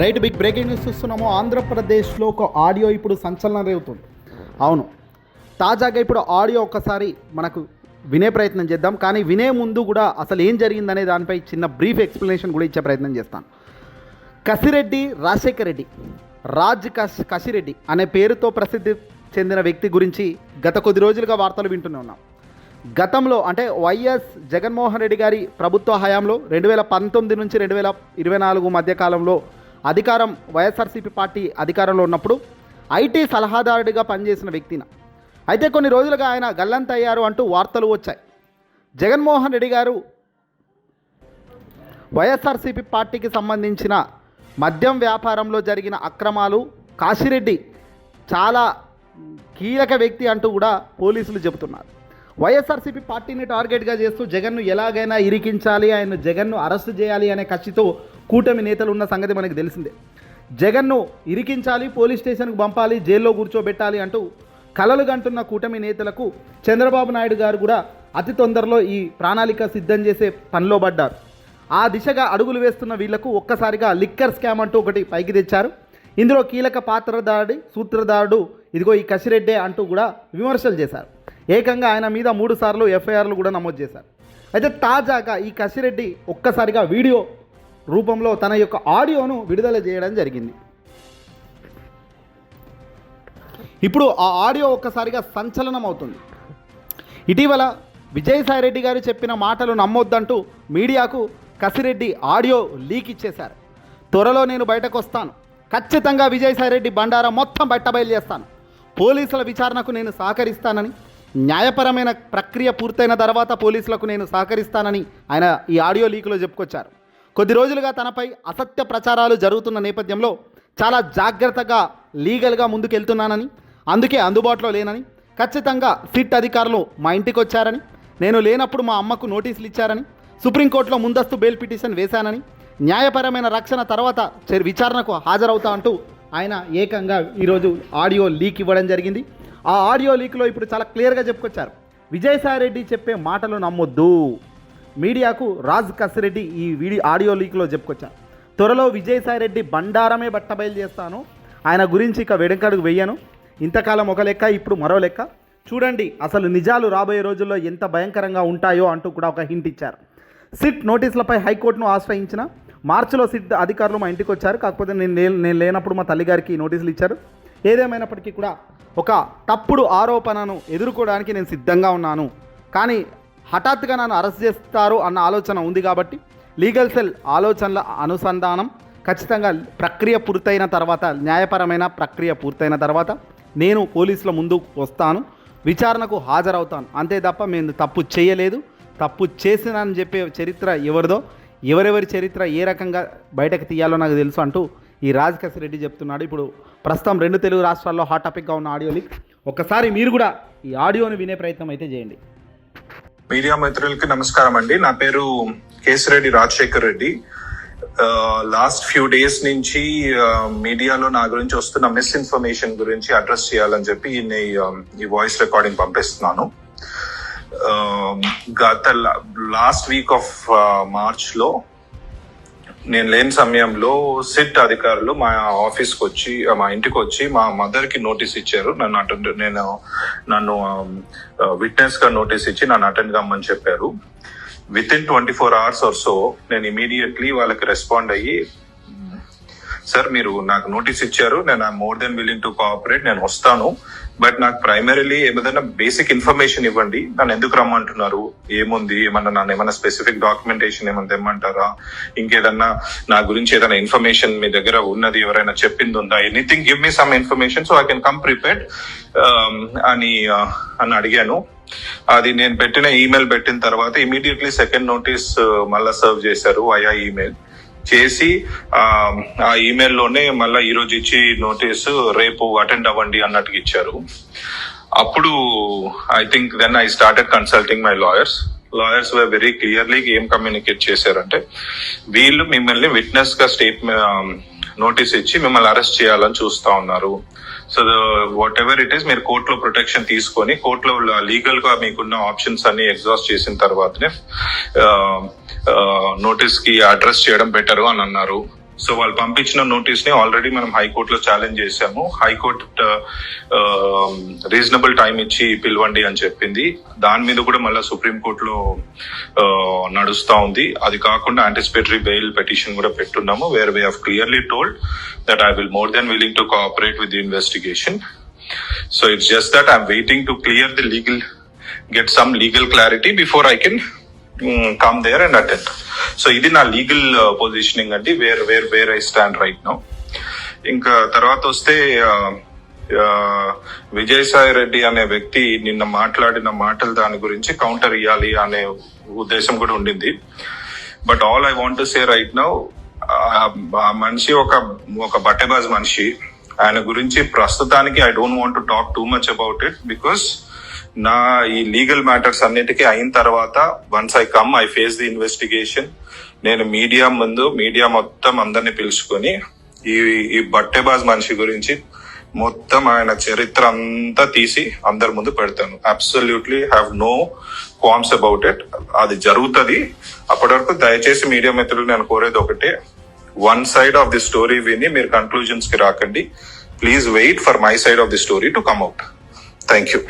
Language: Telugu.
రైట్ బిగ్ బ్రేకింగ్ న్యూస్ చూస్తున్నాము. ఆంధ్రప్రదేశ్లో ఒక ఆడియో ఇప్పుడు సంచలనం రేగుతుంది. అవును తాజాగా ఇప్పుడు ఆడియో ఒక్కసారి మనకు వినే ప్రయత్నం చేద్దాం. కానీ వినే ముందు కూడా అసలు ఏం జరిగిందనే దానిపై చిన్న బ్రీఫ్ ఎక్స్ప్లెనేషన్ కూడా ఇచ్చే ప్రయత్నం చేస్తాను. కసిరెడ్డి రాజశేఖర్ రెడ్డి రాజ్ కస్ కసిరెడ్డి అనే పేరుతో ప్రసిద్ధి చెందిన వ్యక్తి గురించి గత కొద్ది రోజులుగా వార్తలు వింటూనే ఉన్నాం. గతంలో అంటే వైఎస్ జగన్మోహన్ రెడ్డి గారి ప్రభుత్వ హయాంలో రెండు వేల పంతొమ్మిది నుంచి రెండు వేల ఇరవై నాలుగు మధ్య కాలంలో అధికారం వైఎస్ఆర్సీపీ పార్టీ అధికారంలో ఉన్నప్పుడు ఐటీ సలహాదారుడిగా పనిచేసిన వ్యక్తిన. అయితే కొన్ని రోజులుగా ఆయన గల్లంతయ్యారు అంటూ వార్తలు వచ్చాయి. జగన్మోహన్ రెడ్డి గారు వైఎస్ఆర్సీపీ పార్టీకి సంబంధించిన మద్యం వ్యాపారంలో జరిగిన అక్రమాలు కాశిరెడ్డి చాలా కీలక వ్యక్తి అంటూ కూడా పోలీసులు చెబుతున్నారు. వైఎస్ఆర్సీపీ పార్టీని టార్గెట్గా చేస్తూ జగన్ను ఎలాగైనా ఇరికించాలి ఆయన జగన్ను అరెస్టు చేయాలి అనే కసితో కూటమి నేతలు ఉన్న సంగతి మనకు తెలిసిందే. జగన్ను ఇరికించాలి పోలీస్ స్టేషన్కు పంపాలి జైల్లో కూర్చోబెట్టాలి అంటూ కలలు గంటున్న కూటమి నేతలకు చంద్రబాబు నాయుడు గారు కూడా అతి తొందరలో ఈ ప్రణాళిక సిద్ధం చేసే పనిలో పడ్డారు. ఆ దిశగా అడుగులు వేస్తున్న వీళ్ళకు ఒక్కసారిగా లిక్కర్ స్కామ్ అంటూ ఒకటి పైకి తెచ్చారు. ఇందులో కీలక పాత్రధారుడి సూత్రధారుడు ఇదిగో ఈ కసిరెడ్డే అంటూ కూడా విమర్శలు చేశారు. ఏకంగా ఆయన మీద మూడు సార్లు ఎఫ్ఐఆర్లు కూడా నమోదు చేశారు. అయితే తాజాగా ఈ కసిరెడ్డి ఒక్కసారిగా వీడియో రూపంలో తన యొక్క ఆడియోను విడుదల చేయడం జరిగింది. ఇప్పుడు ఆ ఆడియో ఒక్కసారిగా సంచలనం అవుతుంది. ఇటీవల విజయసాయి రెడ్డి గారు చెప్పిన మాటలు నమ్మొద్దంటూ మీడియాకు కసిరెడ్డి ఆడియో లీక్ ఇచ్చేశారు. త్వరలో నేను బయటకు వస్తాను. ఖచ్చితంగా విజయసాయి రెడ్డి బండారా మొత్తం బయట చేస్తాను పోలీసుల విచారణకు నేను సహకరిస్తానని న్యాయపరమైన ప్రక్రియ పూర్తయిన తర్వాత పోలీసులకు నేను సహకరిస్తానని ఆయన ఈ ఆడియో లీకులో చెప్పుకొచ్చారు. కొద్ది రోజులుగా తనపై అసత్య ప్రచారాలు జరుగుతున్న నేపథ్యంలో చాలా జాగ్రత్తగా లీగల్గా ముందుకెళ్తున్నానని అందుకే అందుబాటులో లేనని ఖచ్చితంగా సిట్ అధికారులు మా ఇంటికి వచ్చారని నేను లేనప్పుడు మా అమ్మకు నోటీసులు ఇచ్చారని సుప్రీంకోర్టులో ముందస్తు బెయిల్ పిటిషన్ వేశానని న్యాయపరమైన రక్షణ తర్వాత విచారణకు హాజరవుతా అంటూ ఆయన ఏకంగా ఈరోజు ఆడియో లీక్ ఇవ్వడం జరిగింది. ఆ ఆడియో లీక్లో ఇప్పుడు చాలా క్లియర్గా చెప్పుకొచ్చారు. విజయసాయి రెడ్డి చెప్పే మాటలు నమ్మొద్దు. మీడియాకు రాజ్ కసిరెడ్డి ఈ వీడియో ఆడియో లీక్లో చెప్పుకొచ్చారు. త్వరలో విజయసాయి రెడ్డి బండారమే బట్టబయలు చేస్తాను ఆయన గురించి ఇక వెడంకడుగు వెయ్యను ఇంతకాలం ఒక లెక్క ఇప్పుడు మరో లెక్క. చూడండి అసలు నిజాలు రాబోయే రోజుల్లో ఎంత భయంకరంగా ఉంటాయో అంటూ కూడా ఒక హింట్ ఇచ్చారు. సిట్ నోటీసులపై హైకోర్టును ఆశ్రయించిన మార్చిలో సిట్ అధికారులు మా ఇంటికి వచ్చారు. కాకపోతే నేను నేను లేనప్పుడు మా తల్లిగారికి నోటీసులు ఇచ్చారు. ఏదేమైనప్పటికీ కూడా ఒక తప్పుడు ఆరోపణను ఎదుర్కోవడానికి నేను సిద్ధంగా ఉన్నాను. కానీ హఠాత్తుగా నన్ను అరెస్ట్ చేస్తారు అన్న ఆలోచన ఉంది కాబట్టి లీగల్ సెల్ ఆలోచనల అనుసంధానం ఖచ్చితంగా ప్రక్రియ పూర్తయిన తర్వాత న్యాయపరమైన ప్రక్రియ పూర్తయిన తర్వాత నేను పోలీసుల ముందు వస్తాను. విచారణకు హాజరవుతాను. అంతే తప్ప మేము తప్పు చేయలేదు. తప్పు చేసినని చెప్పే చరిత్ర ఎవరిదో ఎవరెవరి చరిత్ర ఏ రకంగా బయటకు తీయాలో నాకు తెలుసు అంటూ ఈ రాజకేశ్వర రెడ్డి చెప్తున్నాడు. ఇప్పుడు ప్రస్తుతం రెండు తెలుగు రాష్ట్రాల్లో హాట్ టాపిక్గా ఉన్న ఆడియో లీక్. ఒక్కసారి మీరు కూడా ఈ ఆడియోని వినే ప్రయత్నం అయితే చేయండి. మీడియా మిత్రులకి నమస్కారం అండి. నా పేరు Kesireddy Rajasekhar Reddy. Last few days నుంచి మీడియాలో నా గురించి వస్తున్న మిస్ఇన్ఫర్మేషన్ గురించి అడ్రస్ చేయాలని చెప్పి ఈ- ఈ వాయిస్ రికార్డింగ్ పంపిస్తున్నాను. Um, గత లాస్ట్ వీక్ ఆఫ్ మార్చ్లో నేను లేని సమయంలో సిట్ అధికారులు మా ఆఫీస్కి వచ్చి మా ఇంటికి వచ్చి మా మదర్కి నోటీస్ ఇచ్చారు. నన్ను అటెండ్ నేను నన్ను um, uh, విట్నెస్గా నోటీస్ ఇచ్చి నన్ను అటెండ్ కమ్మని చెప్పారు. With in twenty four hours or so నేను ఇమీడియట్లీ వాళ్ళకి రెస్పాండ్ అయ్యి సార్ మీరు నాకు నోటీస్ ఇచ్చారు. నేను more than willing to cooperate నేను వస్తాను. బట్ నాకు ప్రైమరీలీ ఏదైనా బేసిక్ ఇన్ఫర్మేషన్ ఇవ్వండి. నన్ను ఎందుకు రమ్మంటున్నారు? ఏముంది? ఏమన్నా నన్ను ఏమైనా స్పెసిఫిక్ డాక్యుమెంటేషన్ ఏమైనా తెమ్మంటారా? ఇంకేదన్నా నా గురించి ఏదైనా ఇన్ఫర్మేషన్ మీ దగ్గర ఉన్నది ఎవరైనా చెప్పింది ఉందా? Anything give me some information so I can come prepared అని అని అడిగాను. అది నేను పెట్టిన ఈమెయిల్ పెట్టిన తర్వాత ఇమీడియట్లీ సెకండ్ నోటీస్ మళ్ళా సర్వ్ చేశారు అయా ఈమెయిల్. చేసి ఆ ఈమెయిల్లోనే మళ్ళీ లోనే మళ్ళా ఈ రోజు ఇచ్చి నోటీసు రేపు అటెండ్ అవ్వండి అన్నట్టుగా ఇచ్చారు. అప్పుడు I think then I started consulting my lawyers lawyers very clearly ఏం కమ్యూనికేట్ చేశారంటే వీళ్ళు మిమ్మల్ని విట్నెస్గా స్టేట్ నోటీస్ ఇచ్చి మిమ్మల్ని అరెస్ట్ చేయాలని చూస్తా ఉన్నారు. So whatever it is మీరు కోర్టులో ప్రొటెక్షన్ తీసుకొని కోర్టులో లీగల్గా మీకున్న ఆప్షన్స్ అన్ని ఎగ్జాస్ట్ చేసిన తర్వాతనే నోటీస్కి అడ్రస్ చేయడం బెటర్ అని అన్నారు. సో వాళ్ళు పంపించిన నోటీస్ని ఆల్రెడీ మనం హైకోర్టులో ఛాలెంజ్ చేశాము. హైకోర్టు రీజనబుల్ టైం ఇచ్చి పిలవండి అని చెప్పింది. దాని మీద కూడా మళ్ళీ సుప్రీం కోర్టులో ఉంది. అది కాకుండా యాంటిసిపేటరీ బెయిల్ పెటిషన్ కూడా పెట్టున్నాము where way of clearly told that I will more than willing to cooperate with the investigation so it's just that I'm waiting to clear the legal get some legal clarity before I can come there and attend so ఇది నా లీగల్ పొజిషనింగ్ uh, అండి. Where where where I stand right now ఇంకా తర్వాత వస్తే uh, uh, విజయసాయి రెడ్డి అనే వ్యక్తి నిన్న మాట్లాడిన మాటలు దాని గురించి కౌంటర్ ఇవ్వాలి అనే ఉద్దేశం కూడా ఉండింది. But all I want say right now ఆ మనిషి ఒక ఒక బట్టెబాజ్ మనిషి. ఆయన గురించి ప్రస్తుతానికి I don't want to talk too much about it because నా ఈ లీగల్ మ్యాటర్స్ అన్నిటికీ అయిన తర్వాత once I come I face the investigation నేను మీడియా ముందు మీడియా మొత్తం అందరిని పిలుచుకొని ఈ ఈ బట్టెబాజ్ మనిషి గురించి మొత్తం ఆయన చరిత్ర అంతా తీసి అందరి ముందు పెడతాను. Absolutely have no qualms about it అది జరుగుతుంది. అప్పటి వరకు దయచేసి మీడియా మిత్రులు నేను కోరేది ఒకటే. One side of the story విని మీరు కన్క్లూజన్స్కి రాకండి. Please wait for my side of the story to come out thank you